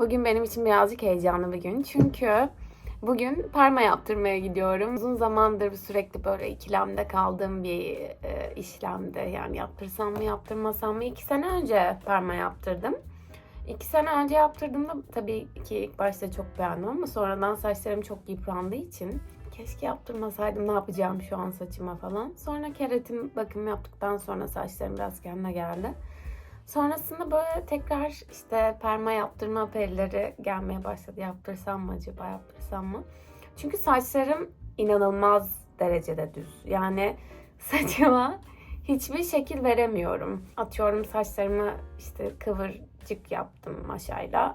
Bugün benim için birazcık heyecanlı bir gün. Çünkü bugün perma yaptırmaya gidiyorum. Uzun zamandır sürekli böyle ikilemde kaldığım bir e, işlemdi. Yani yaptırsam mı yaptırmasam mı? İki sene önce perma yaptırdım. İki sene önce yaptırdığımda tabii ki ilk başta çok beğendim ama sonradan saçlarım çok yıprandığı için keşke yaptırmasaydım ne yapacağım şu an saçıma falan. Sonra keratin bakım yaptıktan sonra saçlarım biraz kendine geldi. Sonrasında böyle tekrar işte perma yaptırma apelleri gelmeye başladı. Yaptırsam mı acaba yaptırsam mı? Çünkü saçlarım inanılmaz derecede düz. Yani saçıma hiçbir şekil veremiyorum. Atıyorum saçlarımı işte kıvırcık yaptım maşayla.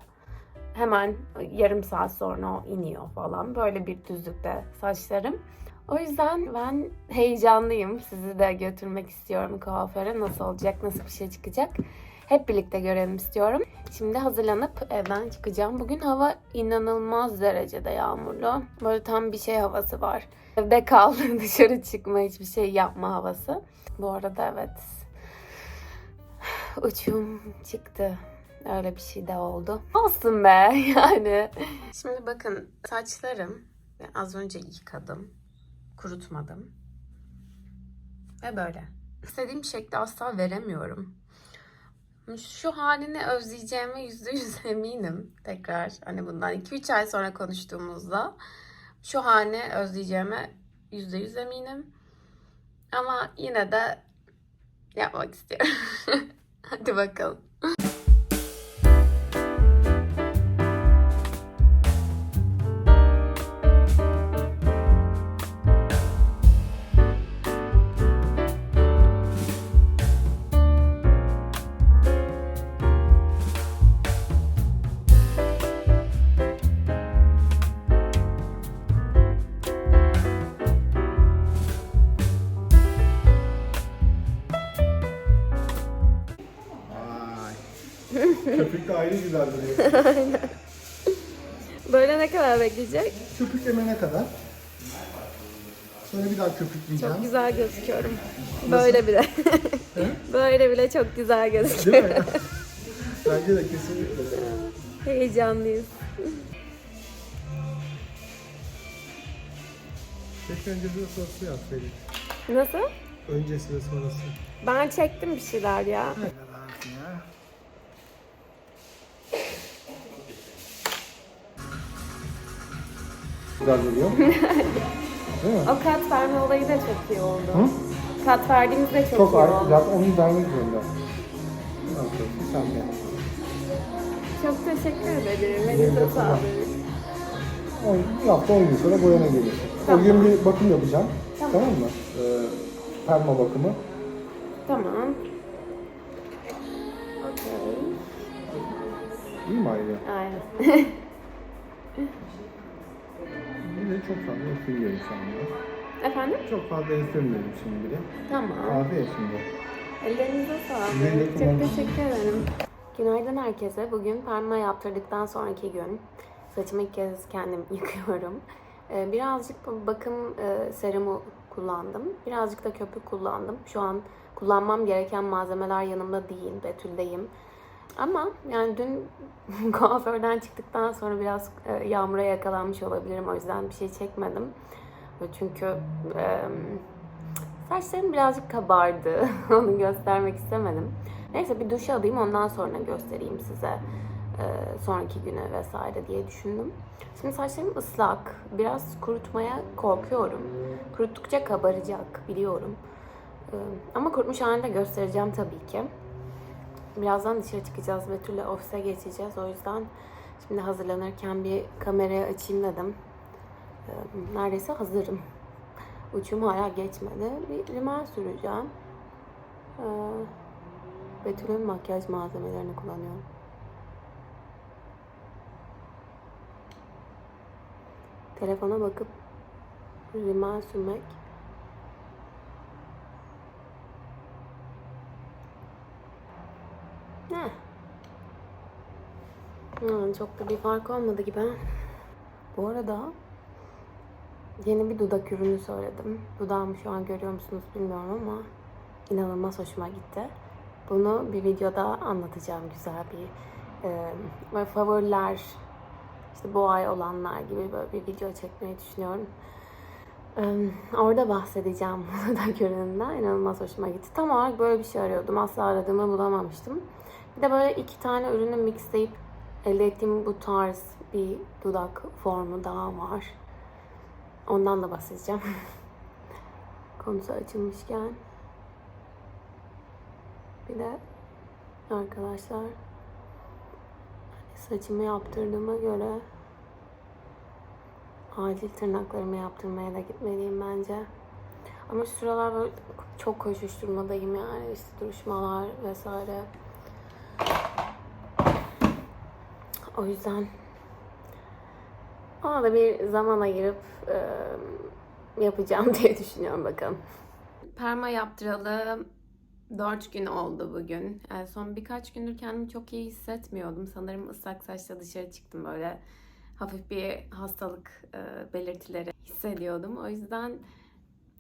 Hemen yarım saat sonra o iniyor falan. Böyle bir düzlükte saçlarım. O yüzden ben heyecanlıyım. Sizi de götürmek istiyorum kuaföre. Nasıl olacak, nasıl bir şey çıkacak. Hep birlikte görelim istiyorum. Şimdi hazırlanıp evden çıkacağım. Bugün hava inanılmaz derecede yağmurlu. Böyle tam bir şey havası var. Evde kal, dışarı çıkma, hiçbir şey yapma havası. Bu arada evet uçum çıktı. Öyle bir şey de oldu. Olsun be yani. Şimdi bakın saçlarım az önce yıkadım. Kurutmadım. Ve böyle. İstediğim şekli asla veremiyorum. Şu halini özleyeceğime yüzde yüz eminim. Tekrar hani bundan 2-3 ay sonra konuştuğumuzda şu halini özleyeceğime yüzde yüz eminim. Ama yine de yapmak istiyorum. Hadi bakalım. Güzel duruyor. Böyle ne kadar bekleyecek? Köpüklemene kadar. Sonra bir daha köpükleyeceğim. Çok güzel gözüküyorum. Böyle bile. Böyle bile çok güzel Değil gözüküyor. mi? Bence de kesinlikle. Heyecanlıyız. Keşke öncesi ve sonrası yapsaydık. Nasıl? Öncesi ve sonrası. Ben çektim bir şeyler ya. Ne Değil mi? O kat verme olayı da çok iyi oldu. Hı? Kat verdiğimizde çok, Çok iyi oldu. Zaten onu vermek zorunda. Ne yapıyorsun? Sen de. Çok teşekkür ederim. Elinize sağlık. On- Bir hafta 10 gün sonra boyana geliyorsun. Tamam. O gün bir bakım yapacağım. Tamam. Tamam, mı? Ee, perma bakımı. Tamam. Okey. İyi mi ayrı? Aynen. De çok fazla esirmiyorum şu anda. Efendim? Çok fazla esirmiyorum şimdi de. Tamam. Afiyet şimdi. Ellerinize sağlık. Çok kullanın. teşekkür ederim. Günaydın herkese. Bugün perma yaptırdıktan sonraki gün. Saçımı ilk kez kendim yıkıyorum. Ee, Birazcık bakım e, serumu kullandım. Birazcık da köpük kullandım. Şu an kullanmam gereken malzemeler yanımda değil. Betül'deyim. Ama yani dün kuaförden çıktıktan sonra biraz e, yağmura yakalanmış olabilirim. O yüzden bir şey çekmedim. Çünkü e, Saçlarım birazcık kabardı. Onu göstermek istemedim. Neyse bir duş alayım ondan sonra göstereyim size. Ee, sonraki güne vesaire diye düşündüm. Şimdi saçlarım ıslak. Biraz kurutmaya korkuyorum. Kuruttukça kabaracak biliyorum. Ee, ama kurutmuş halinde göstereceğim tabii ki. Birazdan dışarı çıkacağız. Betül'le ofise geçeceğiz. O yüzden şimdi hazırlanırken bir kamerayı açayım dedim. Ee, neredeyse hazırım. Uçum hala geçmedi. Bir rimel süreceğim. Ee, Betül'ün makyaj malzemelerini kullanıyorum. Telefona bakıp rimel sürmek ne? Hmm, çok da bir fark olmadı gibi. Bu arada Yeni bir dudak ürünü söyledim. Dudağımı şu an görüyor musunuz bilmiyorum ama inanılmaz hoşuma gitti. Bunu bir videoda anlatacağım güzel bir e, favoriler işte bu ay olanlar gibi böyle bir video çekmeyi düşünüyorum. Ee, Orada bahsedeceğim da görünümden. İnanılmaz hoşuma gitti. Tam olarak böyle bir şey arıyordum. Asla aradığımı bulamamıştım. Bir de böyle iki tane ürünü mixleyip elde ettiğim bu tarz bir dudak formu daha var. Ondan da bahsedeceğim. Konusu açılmışken. Bir de arkadaşlar hani saçımı yaptırdığıma göre acil tırnaklarımı yaptırmaya da gitmeliyim bence. Ama şu sıralar böyle çok koşuşturmadayım yani işte duruşmalar vesaire. O yüzden ona da bir zaman ayırıp e, yapacağım diye düşünüyorum bakalım. Perma yaptıralı 4 gün oldu bugün. En son birkaç gündür kendimi çok iyi hissetmiyordum. Sanırım ıslak saçla dışarı çıktım böyle hafif bir hastalık e, belirtileri hissediyordum. O yüzden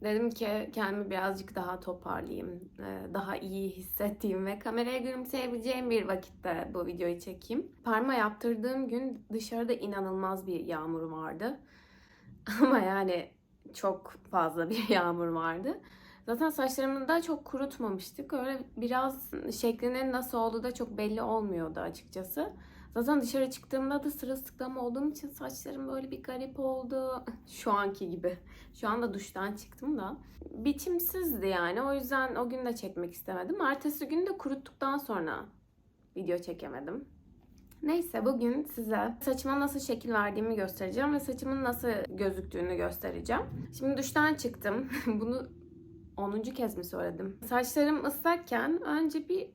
dedim ki kendimi birazcık daha toparlayayım. e, daha iyi hissettiğim ve kameraya gülümseyebileceğim bir vakitte bu videoyu çekeyim. Parma yaptırdığım gün dışarıda inanılmaz bir yağmur vardı. Ama yani çok fazla bir yağmur vardı. Zaten saçlarımı da çok kurutmamıştık. Öyle biraz şeklinin nasıl olduğu da çok belli olmuyordu açıkçası. Zaten dışarı çıktığımda da sırılsıklam olduğum için saçlarım böyle bir garip oldu. Şu anki gibi. Şu anda duştan çıktım da. Biçimsizdi yani. O yüzden o gün de çekmek istemedim. Ertesi gün de kuruttuktan sonra video çekemedim. Neyse bugün size saçıma nasıl şekil verdiğimi göstereceğim ve saçımın nasıl gözüktüğünü göstereceğim. Şimdi duştan çıktım. Bunu 10. kez mi söyledim? Saçlarım ıslakken önce bir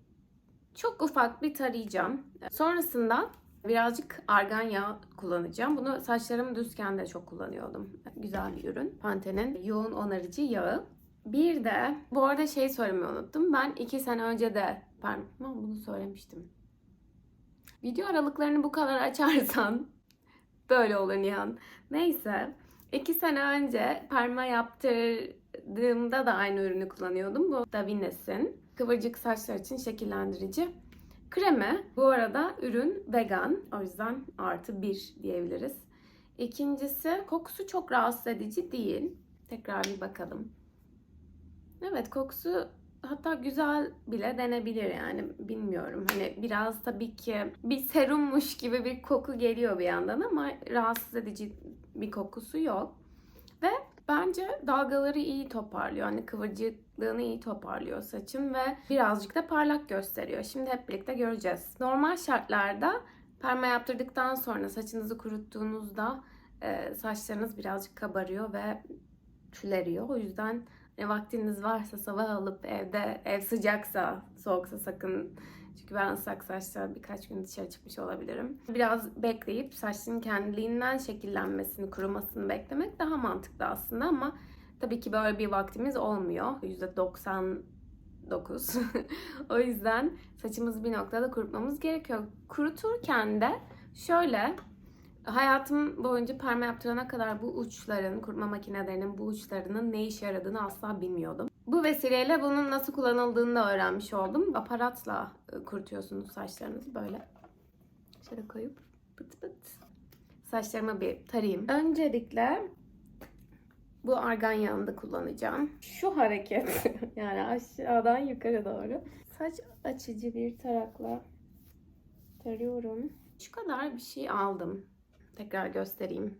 çok ufak bir tarayacağım. Sonrasında birazcık argan yağı kullanacağım. Bunu saçlarım düzken de çok kullanıyordum. Güzel bir ürün. Pantene'in yoğun onarıcı yağı. Bir de bu arada şey söylemeyi unuttum. Ben iki sene önce de pardon bunu söylemiştim. Video aralıklarını bu kadar açarsan böyle olur Nihan. Neyse. iki sene önce perma yaptırdığımda da aynı ürünü kullanıyordum. Bu Davines'in kıvırcık saçlar için şekillendirici kremi. Bu arada ürün vegan. O yüzden artı bir diyebiliriz. İkincisi kokusu çok rahatsız edici değil. Tekrar bir bakalım. Evet kokusu hatta güzel bile denebilir yani bilmiyorum. Hani biraz tabii ki bir serummuş gibi bir koku geliyor bir yandan ama rahatsız edici bir kokusu yok. Ve bence dalgaları iyi toparlıyor. Hani kıvırcıklığını iyi toparlıyor saçın ve birazcık da parlak gösteriyor. Şimdi hep birlikte göreceğiz. Normal şartlarda perma yaptırdıktan sonra saçınızı kuruttuğunuzda e, saçlarınız birazcık kabarıyor ve tüleriyor. O yüzden ne vaktiniz varsa sabah alıp evde ev sıcaksa soğuksa sakın çünkü ben ıslak saçla birkaç gün dışarı çıkmış olabilirim. Biraz bekleyip saçın kendiliğinden şekillenmesini, kurumasını beklemek daha mantıklı aslında ama tabii ki böyle bir vaktimiz olmuyor. %99. o yüzden saçımızı bir noktada kurutmamız gerekiyor. Kuruturken de şöyle hayatım boyunca perma yaptırana kadar bu uçların, kurutma makinelerinin bu uçlarının ne işe yaradığını asla bilmiyordum. Bu vesileyle bunun nasıl kullanıldığını da öğrenmiş oldum. Aparatla e, kurutuyorsunuz saçlarınızı böyle. Şöyle koyup pıt pıt. Saçlarımı bir tarayayım. Öncelikle bu argan yağını da kullanacağım. Şu hareket yani aşağıdan yukarı doğru. Saç açıcı bir tarakla tarıyorum. Şu kadar bir şey aldım. Tekrar göstereyim.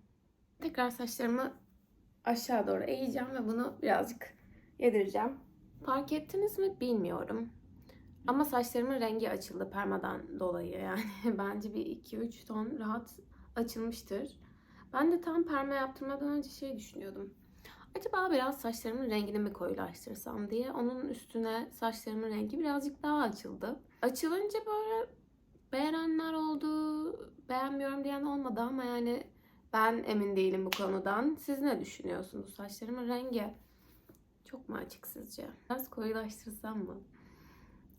Tekrar saçlarımı aşağı doğru eğeceğim ve bunu birazcık yedireceğim. Fark ettiniz mi bilmiyorum. Ama saçlarımın rengi açıldı permadan dolayı yani. Bence bir 2-3 ton rahat açılmıştır. Ben de tam perma yaptırmadan önce şey düşünüyordum. Acaba biraz saçlarımın rengini mi koyulaştırsam diye. Onun üstüne saçlarımın rengi birazcık daha açıldı. Açılınca böyle beğenenler oldu, beğenmiyorum diyen olmadı ama yani ben emin değilim bu konudan. Siz ne düşünüyorsunuz? Saçlarımın rengi çok mu açık sizce? Biraz koyulaştırsam mı?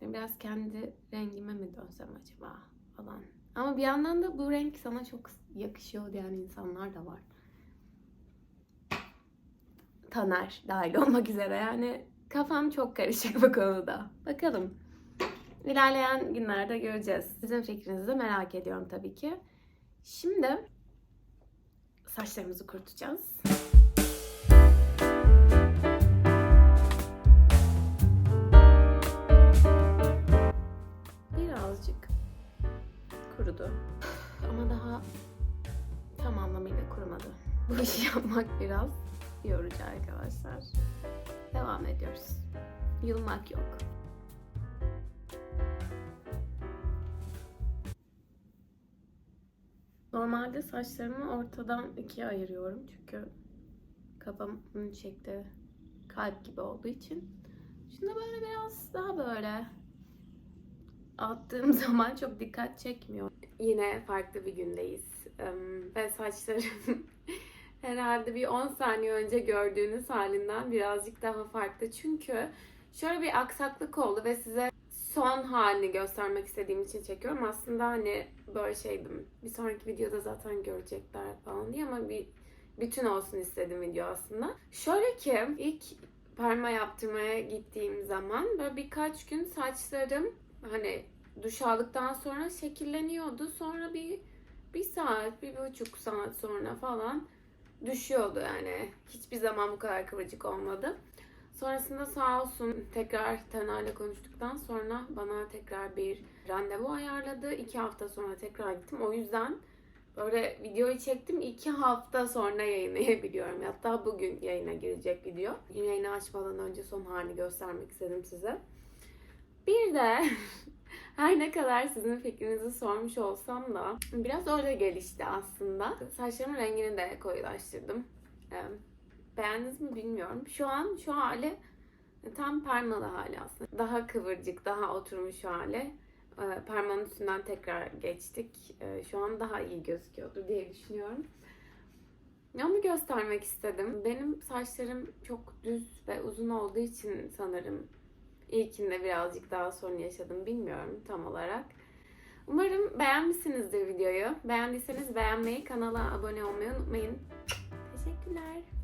Biraz kendi rengime mi dönsem acaba falan. Ama bir yandan da bu renk sana çok yakışıyor diyen insanlar da var. Taner dahil olmak üzere yani kafam çok karışık bu konuda. Bakalım. İlerleyen günlerde göreceğiz. Sizin fikrinizi de merak ediyorum tabii ki. Şimdi saçlarımızı kurutacağız. Kurudu. Ama daha tam anlamıyla kurumadı. Bu işi yapmak biraz yorucu arkadaşlar. Devam ediyoruz. Yılmak yok. Normalde saçlarımı ortadan ikiye ayırıyorum çünkü kafamın şekli kalp gibi olduğu için. Şimdi böyle biraz daha böyle attığım zaman çok dikkat çekmiyor. Yine farklı bir gündeyiz. Ve saçlarım herhalde bir 10 saniye önce gördüğünüz halinden birazcık daha farklı. Çünkü şöyle bir aksaklık oldu ve size son halini göstermek istediğim için çekiyorum. Aslında hani böyle şeydim. Bir sonraki videoda zaten görecekler falan diye ama bir bütün olsun istedim video aslında. Şöyle ki ilk perma yaptırmaya gittiğim zaman böyle birkaç gün saçlarım hani duş aldıktan sonra şekilleniyordu. Sonra bir bir saat, bir buçuk saat sonra falan düşüyordu yani. Hiçbir zaman bu kadar kıvırcık olmadı. Sonrasında sağ olsun tekrar Tenay'la konuştuktan sonra bana tekrar bir randevu ayarladı. İki hafta sonra tekrar gittim. O yüzden böyle videoyu çektim. iki hafta sonra yayınlayabiliyorum. Hatta bugün yayına girecek video. Yayını açmadan önce son halini göstermek istedim size. Bir de her ne kadar sizin fikrinizi sormuş olsam da biraz öyle gelişti aslında. Saçlarımın rengini de koyulaştırdım. Ee, Beğendiniz mi bilmiyorum. Şu an şu hali tam permalı hali aslında. Daha kıvırcık, daha oturmuş hali. Ee, Permanın üstünden tekrar geçtik. Ee, Şu an daha iyi gözüküyordu diye düşünüyorum. Onu göstermek istedim. Benim saçlarım çok düz ve uzun olduğu için sanırım ilkinde birazcık daha sorun yaşadım. Bilmiyorum tam olarak. Umarım beğenmişsinizdir videoyu. Beğendiyseniz beğenmeyi, kanala abone olmayı unutmayın. Teşekkürler.